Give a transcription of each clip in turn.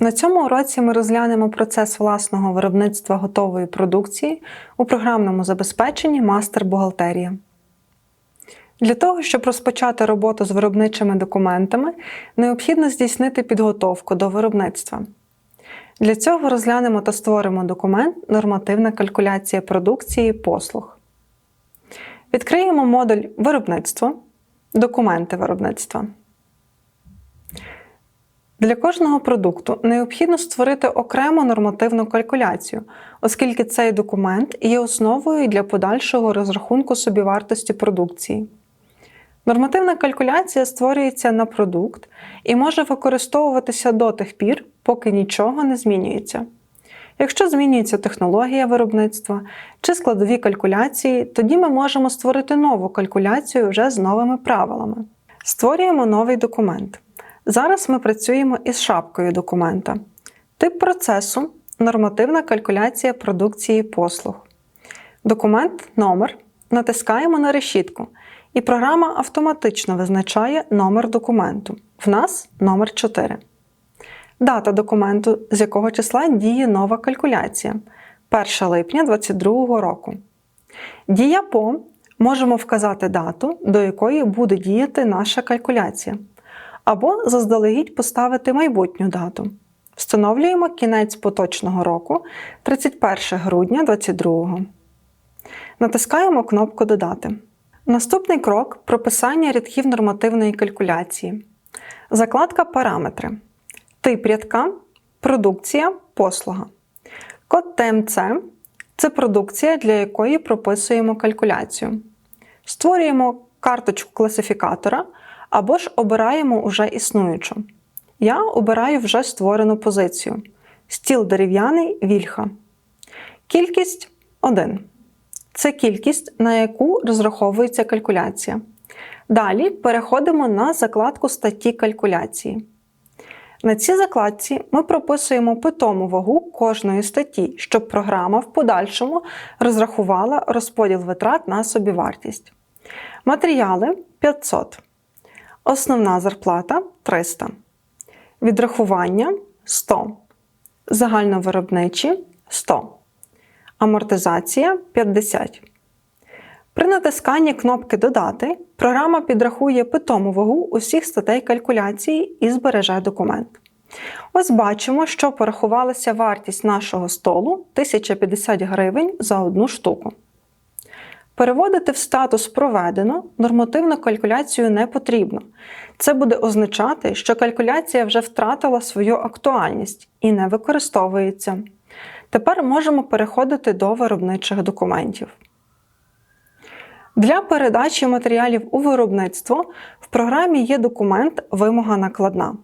На цьому уроці ми розглянемо процес власного виробництва готової продукції у програмному забезпеченні Мастер Бухгалтерія. Для того, щоб розпочати роботу з виробничими документами, необхідно здійснити підготовку до виробництва. Для цього розглянемо та створимо документ Нормативна калькуляція продукції послуг. Відкриємо модуль Виробництво, Документи виробництва. Для кожного продукту необхідно створити окрему нормативну калькуляцію, оскільки цей документ є основою для подальшого розрахунку собівартості продукції. Нормативна калькуляція створюється на продукт і може використовуватися до тих пір, поки нічого не змінюється. Якщо змінюється технологія виробництва чи складові калькуляції, тоді ми можемо створити нову калькуляцію вже з новими правилами. Створюємо новий документ. Зараз ми працюємо із шапкою документа. Тип процесу нормативна калькуляція продукції послуг. Документ номер. Натискаємо на решітку, і програма автоматично визначає номер документу. В нас номер 4. Дата документу, з якого числа діє нова калькуляція 1 липня 2022 року. Дія по можемо вказати дату, до якої буде діяти наша калькуляція або заздалегідь поставити майбутню дату. Встановлюємо кінець поточного року 31 грудня 2022. Натискаємо кнопку Додати. Наступний крок прописання рядків нормативної калькуляції. Закладка Параметри. Тип рядка Продукція послуга. Код ТМЦ це продукція, для якої прописуємо калькуляцію. Створюємо карточку класифікатора або ж обираємо уже існуючу. Я обираю вже створену позицію. Стіл дерев'яний вільха. Кількість 1. Це кількість, на яку розраховується калькуляція. Далі переходимо на закладку статті калькуляції. На цій закладці ми прописуємо питому вагу кожної статті, щоб програма в подальшому розрахувала розподіл витрат на собівартість. Матеріали 500. Основна зарплата 300. Відрахування 100. Загальновиробничі 100. Амортизація 50. При натисканні кнопки Додати програма підрахує питому вагу усіх статей калькуляції і збереже документ. Ось бачимо, що порахувалася вартість нашого столу 1050 гривень за одну штуку. Переводити в статус Проведено нормативну калькуляцію не потрібно. Це буде означати, що калькуляція вже втратила свою актуальність і не використовується. Тепер можемо переходити до виробничих документів. Для передачі матеріалів у виробництво в програмі є документ Вимога накладна.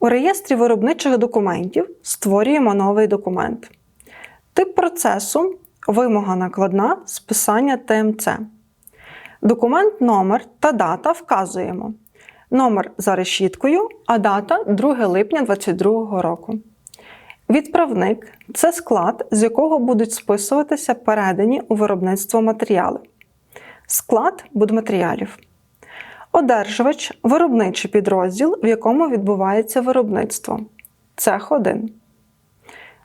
У реєстрі виробничих документів створюємо новий документ. Тип процесу Вимога накладна списання ТМЦ. Документ номер та дата вказуємо. Номер за решіткою, а дата 2 липня 2022 року. Відправник це склад, з якого будуть списуватися передані у виробництво матеріали. Склад будматеріалів. Одержувач виробничий підрозділ, в якому відбувається виробництво. Цех 1.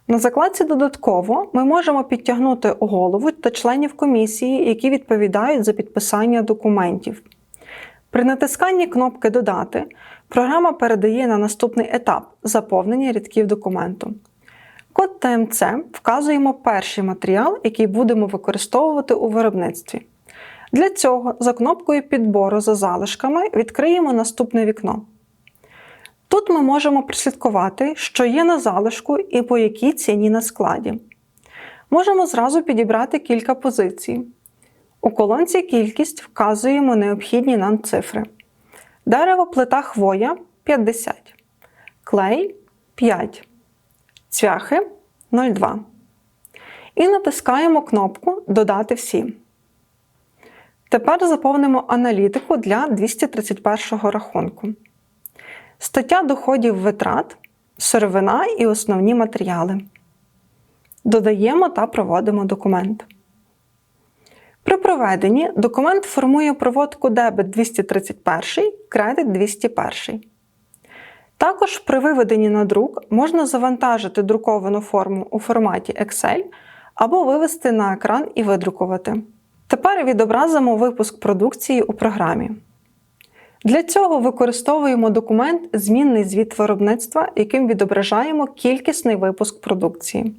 На закладці додатково ми можемо підтягнути голову та членів комісії, які відповідають за підписання документів. При натисканні кнопки Додати програма передає на наступний етап заповнення рядків документу. Код ТМЦ вказуємо перший матеріал, який будемо використовувати у виробництві. Для цього за кнопкою підбору за залишками відкриємо наступне вікно. Тут ми можемо прослідкувати, що є на залишку і по якій ціні на складі. Можемо зразу підібрати кілька позицій. У колонці Кількість вказуємо необхідні нам цифри. Дерево плита хвоя 50, клей 5, цвяхи 0,2. І натискаємо кнопку Додати всі. Тепер заповнимо аналітику для 231 рахунку. Стаття доходів витрат, сировина і основні матеріали. Додаємо та проводимо документ. При проведенні документ формує проводку дебет 231, кредит 201. Також при виведенні на друк можна завантажити друковану форму у форматі Excel або вивести на екран і видрукувати. Тепер відобразимо випуск продукції у програмі. Для цього використовуємо документ Змінний звіт виробництва, яким відображаємо кількісний випуск продукції.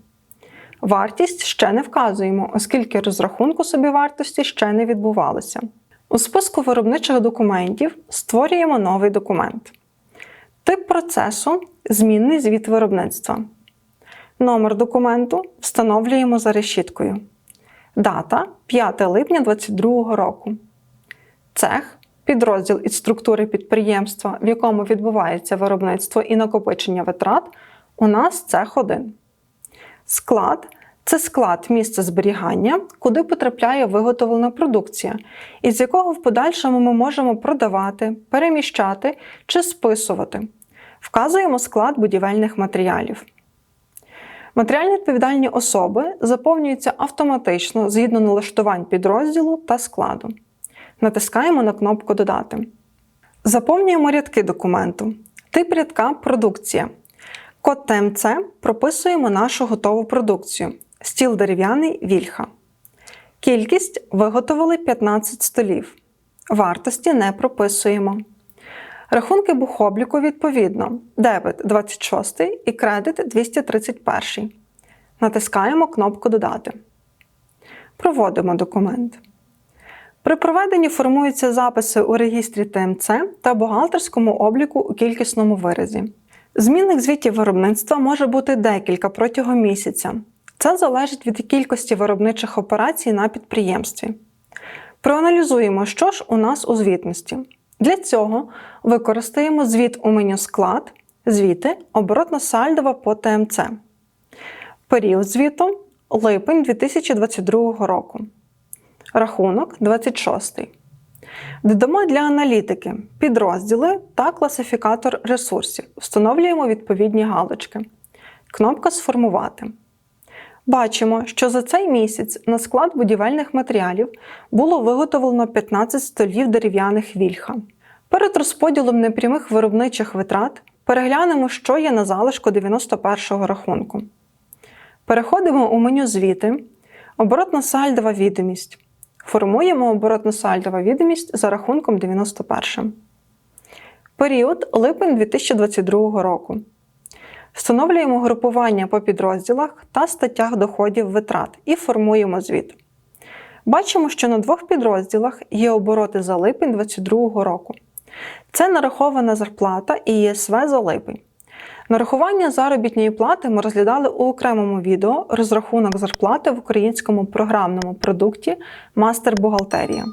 Вартість ще не вказуємо, оскільки розрахунку собівартості ще не відбувалося. У списку виробничих документів створюємо новий документ. Тип процесу змінний звіт виробництва. Номер документу встановлюємо за решіткою. Дата 5 липня 2022 року. Цех підрозділ із структури підприємства, в якому відбувається виробництво і накопичення витрат, у нас цех 1. Склад це склад місця зберігання, куди потрапляє виготовлена продукція, із якого в подальшому ми можемо продавати, переміщати чи списувати. Вказуємо склад будівельних матеріалів. Матеріально відповідальні особи заповнюються автоматично згідно налаштувань підрозділу та складу. Натискаємо на кнопку Додати. Заповнюємо рядки документу. Тип рядка Продукція. Код ТМЦ прописуємо нашу готову продукцію. Стіл дерев'яний вільха. Кількість виготовили 15 столів. Вартості не прописуємо. Рахунки бухобліку відповідно: дебет 26 і кредит 231. Натискаємо кнопку Додати. Проводимо документ. При проведенні формуються записи у регістрі ТМЦ та бухгалтерському обліку у кількісному виразі. Змінних звітів виробництва може бути декілька протягом місяця. Це залежить від кількості виробничих операцій на підприємстві. Проаналізуємо, що ж у нас у звітності. Для цього використаємо звіт у меню Склад, звіти, оборотно-сальдова по ТМЦ. Період звіту липень 2022 року. Рахунок 26. Додамо для аналітики підрозділи та класифікатор ресурсів. Встановлюємо відповідні галочки. Кнопка Сформувати. Бачимо, що за цей місяць на склад будівельних матеріалів було виготовлено 15 столів дерев'яних вільха. Перед розподілом непрямих виробничих витрат переглянемо, що є на залишку 91-го рахунку. Переходимо у меню Звіти, оборотно-сальдова відомість. Формуємо оборотно-сальдова відомість за рахунком 91. Період липень 2022 року. Встановлюємо групування по підрозділах та статтях доходів витрат і формуємо звіт. Бачимо, що на двох підрозділах є обороти за липень 2022 року. Це нарахована зарплата і ЄСВ за липень. Нарахування заробітної плати ми розглядали у окремому відео розрахунок зарплати в українському програмному продукті Мастер бухгалтерія.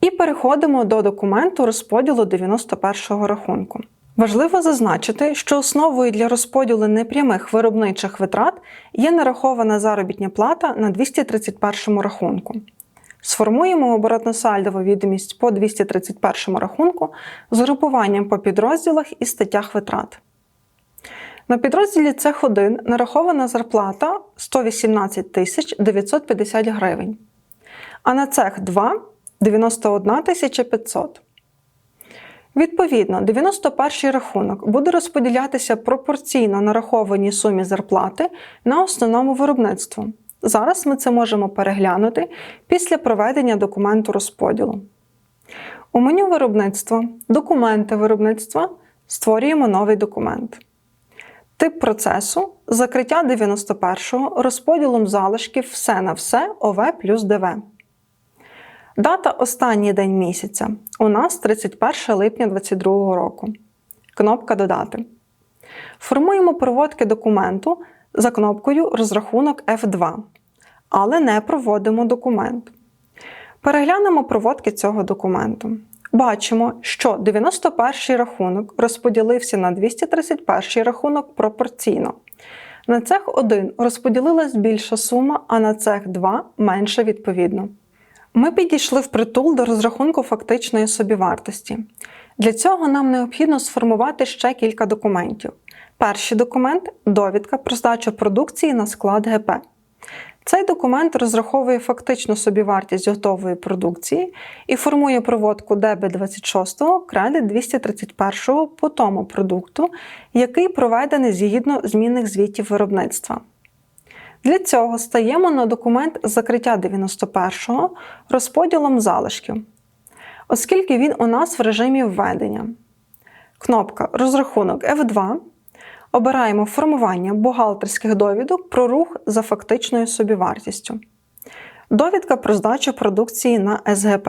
І переходимо до документу розподілу 91-го рахунку. Важливо зазначити, що основою для розподілу непрямих виробничих витрат є нарахована заробітня плата на 231 рахунку. Сформуємо оборотно-сальдову відомість по 231 рахунку з групуванням по підрозділах і статтях витрат. На підрозділі цех 1 нарахована зарплата 118 950 гривень, а на цех 2 91 500. Відповідно, 91 рахунок буде розподілятися пропорційно нарахованій сумі зарплати на основному виробництву. Зараз ми це можемо переглянути після проведення документу розподілу. У меню виробництва Документи виробництва створюємо новий документ. Тип процесу закриття 91-го розподілом залишків все на все ОВ плюс ДВ. Дата останній день місяця. У нас 31 липня 2022 року. Кнопка Додати. Формуємо проводки документу за кнопкою Розрахунок F2, але не проводимо документ. Переглянемо проводки цього документу. Бачимо, що 91 рахунок розподілився на 231 рахунок пропорційно. На цех 1 розподілилась більша сума, а на цех 2 менша відповідно. Ми підійшли впритул до розрахунку фактичної собівартості. Для цього нам необхідно сформувати ще кілька документів. Перший документ довідка про здачу продукції на склад ГП. Цей документ розраховує фактичну собівартість готової продукції і формує проводку дебет 26, кредит 231 по тому продукту, який проведений згідно змінних звітів виробництва. Для цього стаємо на документ закриття 91-го розподілом залишків, оскільки він у нас в режимі введення. Кнопка Розрахунок F2. Обираємо формування бухгалтерських довідок про рух за фактичною собівартістю. Довідка про здачу продукції на СГП.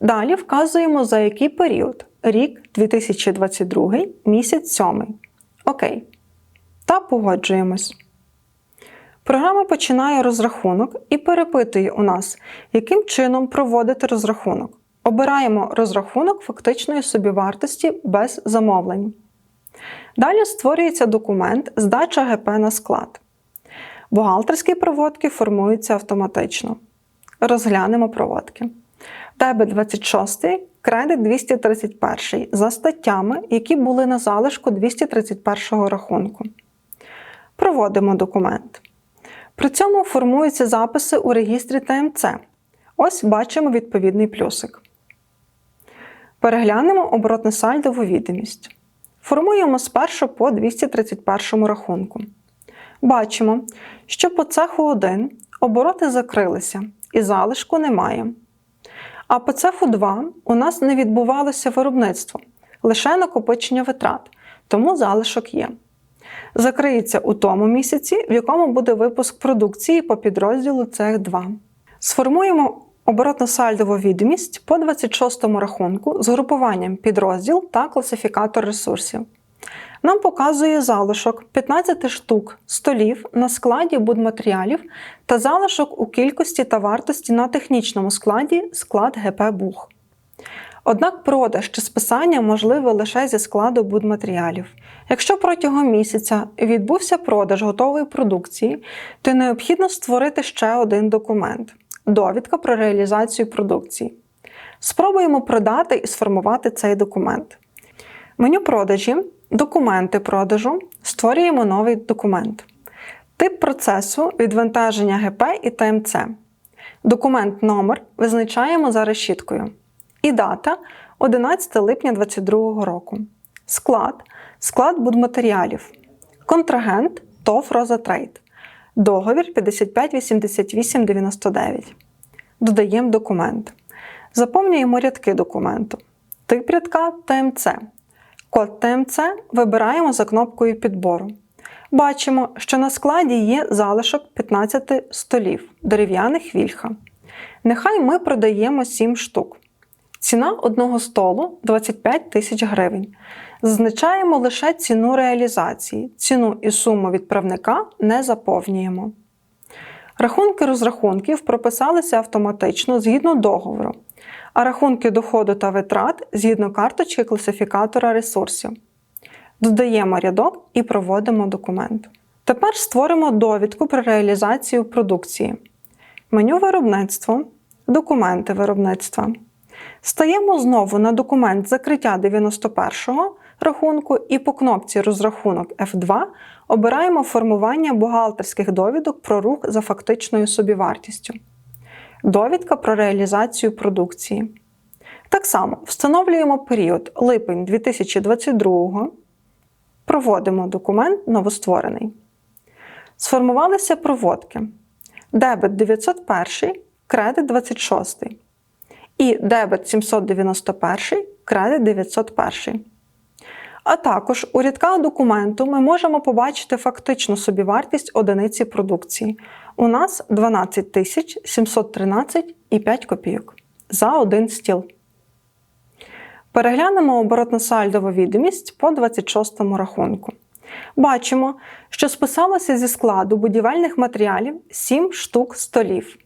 Далі вказуємо за який період рік 2022, місяць 7. Окей. Та погоджуємось. Програма починає розрахунок і перепитує у нас, яким чином проводити розрахунок. Обираємо розрахунок фактичної собівартості без замовлень. Далі створюється документ Здача ГП на склад. Бухгалтерські проводки формуються автоматично. Розглянемо проводки. Дебет 26, кредит 231 за статтями, які були на залишку 231 рахунку. Проводимо документ. При цьому формуються записи у регістрі ТМЦ. Ось бачимо відповідний плюсик. Переглянемо оборотно-сальдову відомість. Формуємо 1 по 231 рахунку. Бачимо, що по цеху 1 обороти закрилися і залишку немає. А по цеху 2 у нас не відбувалося виробництво, лише накопичення витрат, тому залишок є. Закриється у тому місяці, в якому буде випуск продукції по підрозділу цех 2. Сформуємо оборотно-сальдову відомість по 26 рахунку з групуванням підрозділ та класифікатор ресурсів. Нам показує залишок 15 штук столів на складі будматеріалів та залишок у кількості та вартості на технічному складі склад ГП Бух. Однак продаж чи списання можливе лише зі складу будматеріалів. Якщо протягом місяця відбувся продаж готової продукції, то необхідно створити ще один документ довідка про реалізацію продукції. Спробуємо продати і сформувати цей документ. Меню продажі, документи продажу, створюємо новий документ. Тип процесу відвантаження ГП і ТМЦ. Документ номер визначаємо за решіткою. І дата 11 липня 2022 року. Склад склад будматеріалів. Контрагент ТОВ Розатрейд. Договір 558899. Додаємо документ. Заповнюємо рядки документу. Тип рядка ТМЦ. Код ТМЦ вибираємо за кнопкою підбору. Бачимо, що на складі є залишок 15 столів дерев'яних вільха. Нехай ми продаємо 7 штук. Ціна одного столу 25 тисяч гривень. Зазначаємо лише ціну реалізації, ціну і суму відправника не заповнюємо. Рахунки розрахунків прописалися автоматично згідно договору, а рахунки доходу та витрат згідно карточки класифікатора ресурсів. Додаємо рядок і проводимо документ. Тепер створимо довідку про реалізацію продукції. Меню виробництво, документи виробництва. Стаємо знову на документ закриття 91-го рахунку і по кнопці Розрахунок F2 обираємо формування бухгалтерських довідок про рух за фактичною собівартістю. Довідка про реалізацію продукції. Так само встановлюємо період липень 2022. Проводимо документ новостворений. Сформувалися проводки. Дебет 901, кредит 26 і дебет 791, кредит 901. А також у рядках документу ми можемо побачити фактичну собівартість одиниці продукції. У нас 12 тисяч 713,5 копійок за один стіл. Переглянемо оборотно-сальдову відомість по 26 рахунку. Бачимо, що списалося зі складу будівельних матеріалів 7 штук столів.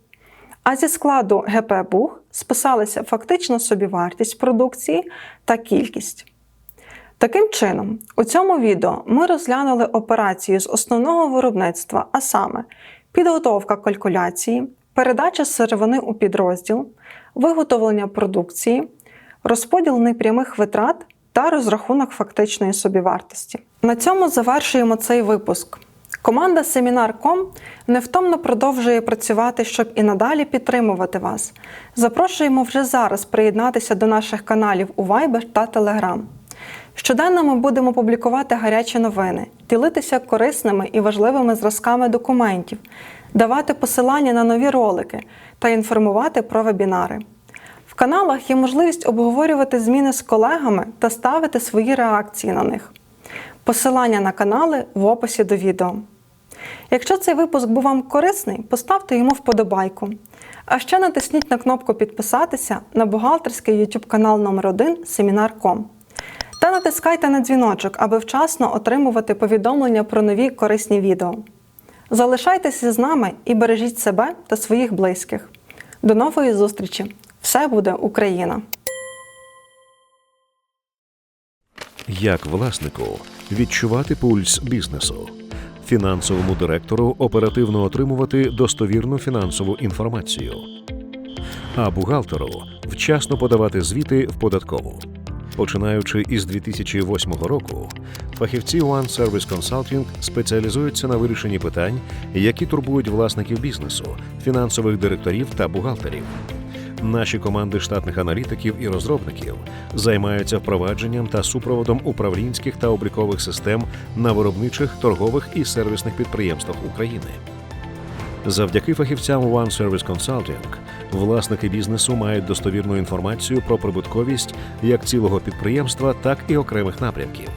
А зі складу ГП Бух списалися фактична собівартість продукції та кількість. Таким чином, у цьому відео ми розглянули операцію з основного виробництва, а саме підготовка калькуляції, передача сировини у підрозділ, виготовлення продукції, розподіл непрямих витрат та розрахунок фактичної собівартості. На цьому завершуємо цей випуск. Команда Семінар.ком невтомно продовжує працювати, щоб і надалі підтримувати вас. Запрошуємо вже зараз приєднатися до наших каналів у Viber та Telegram. Щоденно ми будемо публікувати гарячі новини, ділитися корисними і важливими зразками документів, давати посилання на нові ролики та інформувати про вебінари. В каналах є можливість обговорювати зміни з колегами та ставити свої реакції на них. Посилання на канали в описі до відео. Якщо цей випуск був вам корисний, поставте йому вподобайку. А ще натисніть на кнопку підписатися на бухгалтерський YouTube канал номер 1 Семінар.ком. Та натискайте на дзвіночок, аби вчасно отримувати повідомлення про нові корисні відео. Залишайтеся з нами і бережіть себе та своїх близьких. До нової зустрічі! Все буде Україна! Як власнику відчувати пульс бізнесу, фінансовому директору оперативно отримувати достовірну фінансову інформацію, а бухгалтеру вчасно подавати звіти в податкову. Починаючи із 2008 року, фахівці One Service Consulting спеціалізуються на вирішенні питань, які турбують власників бізнесу, фінансових директорів та бухгалтерів. Наші команди штатних аналітиків і розробників займаються впровадженням та супроводом управлінських та облікових систем на виробничих, торгових і сервісних підприємствах України. Завдяки фахівцям One Service Consulting власники бізнесу мають достовірну інформацію про прибутковість як цілого підприємства, так і окремих напрямків.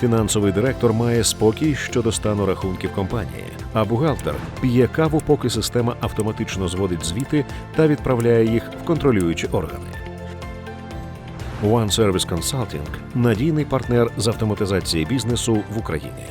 Фінансовий директор має спокій щодо стану рахунків компанії, а бухгалтер п'є каву, поки система автоматично зводить звіти та відправляє їх в контролюючі органи. One Service Consulting – надійний партнер з автоматизації бізнесу в Україні.